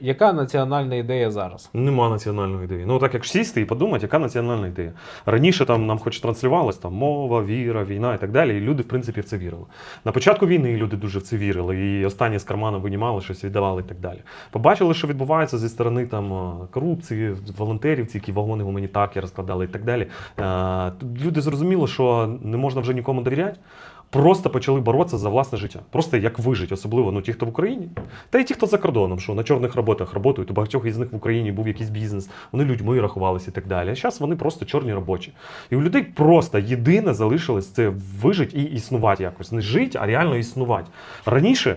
Яка національна ідея зараз? Нема національної ідеї. Ну так як сісти і подумати, яка національна ідея. Раніше там нам хоч транслювалось там мова, віра, війна і так далі. І люди, в принципі, в це вірили. На початку війни люди дуже в це вірили, і останні з кармана винімали, щось віддавали і так далі. Побачили, що відбувається зі сторони там е, корупції, волонтерів, ці які вагони гуманітарки розкладали і так далі. Е, Люди зрозуміли, що не можна вже нікому довіряти. Просто почали боротися за власне життя. Просто як вижити, особливо ну, ті, хто в Україні, та й ті, хто за кордоном, що на чорних роботах працюють, у багатьох із них в Україні був якийсь бізнес, вони людьми рахувалися і так далі. А зараз вони просто чорні робочі. І у людей просто єдине залишилось це вижити і існувати якось. Не жити, а реально існувати. Раніше.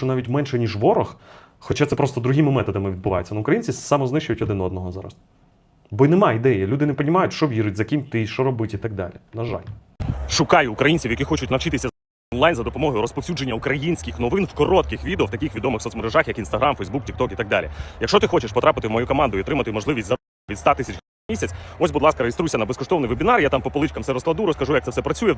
що навіть менше, ніж ворог. Хоча це просто другими методами відбувається. Ну, українці самознищують один одного зараз. Бо й немає ідеї. Люди не розуміють, що вірить, за ким ти, що робити і так далі. На жаль. Шукаю українців, які хочуть навчитися онлайн за допомогою розповсюдження українських новин в коротких відео в таких відомих соцмережах, як Instagram, Facebook, TikTok і так далі. Якщо ти хочеш потрапити в мою команду і отримати можливість за від 100 тисяч місяць, ось, будь ласка, реєструйся на безкоштовний вебінар. Я там по поличкам все розкладу, розкажу, як це все працює.